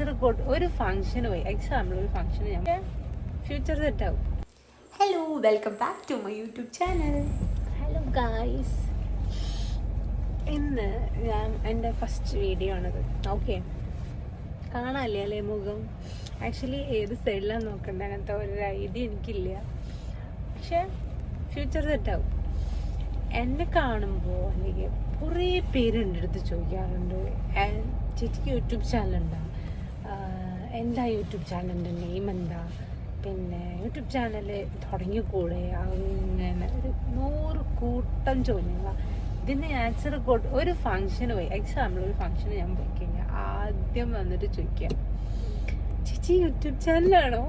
ഒരു ഫംഗ്ഷന് പോയി. എക്സാമ്പിൾ ഒരു ഫംഗ്ഷന് ഞാൻ ഫ്യൂച്ചർ സെറ്റ് ആവും. Hello welcome back to my YouTube channel hello guys ഇന്ന് ഞാൻ എന്റെ ഫസ്റ്റ് വീഡിയോ ആണത്. ഓക്കെ കാണാല്ലേ അല്ലേ മുഖം? ആക്ച്വലി ഏത് സൈഡിലാണ് നോക്കണ്ട? അങ്ങനത്തെ ഒരു ഐഡിയ എനിക്കില്ല. പക്ഷേ ഫ്യൂച്ചർ സെറ്റ് ആവും. എന്നെ കാണുമ്പോൾ അല്ലെങ്കിൽ കുറേ പേര് എന്റെ അടുത്ത് ചോദിക്കാറുണ്ട്. "ഏ, ചേച്ചിക്ക് യൂട്യൂബ് ചാനലുണ്ടോ എന്താ യൂട്യൂബ് ചാനലിന്റെ നെയിം എന്താ പിന്നെ യൂട്യൂബ് ചാനൽ തുടങ്ങിക്കൂടെ? അങ്ങനെ ഒരു നൂറ് കൂട്ടം ചോദ്യങ്ങളാണ് ഇതിന് ആൻസർ കൊടു ഒരു ഫങ്ഷന് പോയി. എക്സാമ്പിൾ ഒരു ഫങ്ഷന് ഞാൻ പോയി കഴിഞ്ഞാൽ ആദ്യം വന്നിട്ട് ചോദിക്കുക ചേച്ചി യൂട്യൂബ് ചാനലാണോ?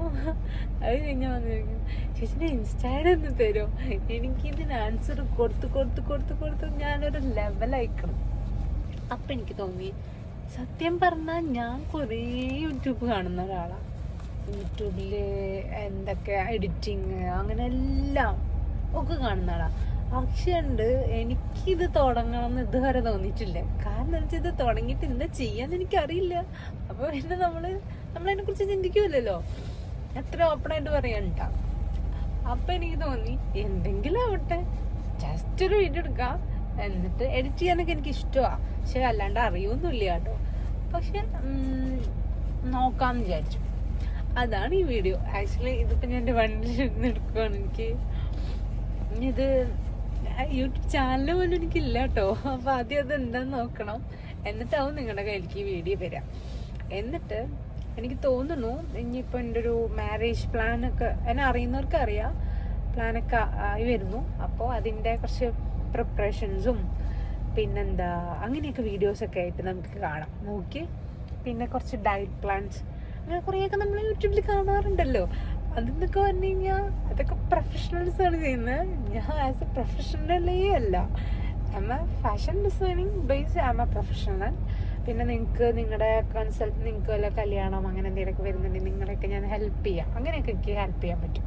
അത് കഴിഞ്ഞാൽ വന്ന് ചോദിക്കും. ചേച്ചിന്റെ ഇൻസ്റ്റാഗ്രാം ഒന്ന് തരുമോ എനിക്ക് ഇതിന് ആൻസർ കൊടുത്ത് കൊടുത്ത് കൊടുത്ത് കൊടുത്ത് ഞാനൊരു ലെവലായിക്കണം അപ്പം എനിക്ക് തോന്നി സത്യം പറഞ്ഞാൽ ഞാൻ കുറേ യൂട്യൂബ് കാണുന്ന ഒരാളാണ് യൂട്യൂബിൽ എന്തൊക്കെ എഡിറ്റിങ് അങ്ങനെ എല്ലാം ഒക്കെ കാണുന്ന ആളാണ് പക്ഷേ ഉണ്ട് എനിക്കിത് തുടങ്ങണം എന്ന് ഇതുവരെ തോന്നിയിട്ടില്ല. കാരണം എന്താ ഇത് തുടങ്ങിയിട്ട് എന്താ ചെയ്യാന്ന് എനിക്കറിയില്ല. അപ്പോൾ പിന്നെ നമ്മൾ നമ്മളതിനെ കുറിച്ച് ചിന്തിക്കൂലല്ലോ എത്ര ഓപ്പണായിട്ട് പറയണ്ട. അപ്പം എനിക്ക് തോന്നി എന്തെങ്കിലും ആവട്ടെ. ജസ്റ്റ് ഒരു വീഡിയോ എടുക്കാം. എന്നിട്ട് എഡിറ്റ് ചെയ്യാനൊക്കെ എനിക്ക് ഇഷ്ടമാണ് പക്ഷെ അല്ലാണ്ട് അറിയൊന്നുമില്ല കേട്ടോ. പക്ഷെ നോക്കാം നോക്കാമെന്ന് വിചാരിച്ചു. അതാണ് ഈ വീഡിയോ ആക്ച്വലി ഇതിപ്പോ ഞാൻ എന്റെ വണ്ടിയിൽ ഇരുന്ന് എടുക്കുകയാണ് എനിക്ക്. ഇത് യൂട്യൂബ് ചാനൽ പോലും എനിക്കില്ല കേട്ടോ. അപ്പോൾ ആദ്യം അത് എന്താന്ന് നോക്കണം. എന്നിട്ടാവും നിങ്ങളുടെ കയ്യിലേക്ക് ഈ വീഡിയോ വരാം എന്നിട്ട് എനിക്ക് തോന്നുന്നു ഇനിയിപ്പോൾ എന്റെ ഒരു മാരേജ് പ്ലാനൊക്കെ എന്നെ അറിയുന്നവർക്ക് അറിയാം പ്ലാനൊക്കെ ആയി വരുന്നു. അപ്പോൾ അതിന്റെ കുറച്ച് പ്രിപ്പറേഷൻസും പിന്നെന്താ അങ്ങനെയൊക്കെ വീഡിയോസൊക്കെ ആയിട്ട് നമുക്ക് കാണാം. നോക്കി പിന്നെ കുറച്ച് ഡയറ്റ് പ്ലാൻസ് അങ്ങനെ കുറേയൊക്കെ നമ്മൾ യൂട്യൂബിൽ കാണാറുണ്ടല്ലോ. അതെന്നൊക്കെ പറഞ്ഞു കഴിഞ്ഞാൽ അതൊക്കെ പ്രൊഫഷണൽസ് ആണ് ചെയ്യുന്നത് ഞാൻ ആസ് എ പ്രൊഫഷണലേ അല്ല. Am fashion designing base am professional പിന്നെ നിങ്ങൾക്ക് നിങ്ങളുടെ കൺസൾട്ട് നിങ്ങൾക്ക് വല്ല കല്യാണം അങ്ങനെ എന്തെങ്കിലുമൊക്കെ വരുന്നുണ്ടെങ്കിൽ നിങ്ങളെയൊക്കെ ഞാൻ ഹെൽപ്പ് ചെയ്യാം. അങ്ങനെയൊക്കെ എനിക്ക് ഹെൽപ്പ് ചെയ്യാൻ പറ്റും.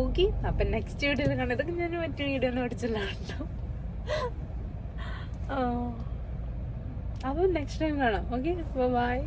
ഓക്കെ അപ്പം നെക്സ്റ്റ് വീഡിയോയിൽ കണ്ടതൊക്കെ ഞാൻ മറ്റു വീഡിയോ പഠിച്ചില്ല കേട്ടോ അപ്പോൾ നെക്സ്റ്റ് ടൈം കാണാം. Okay bye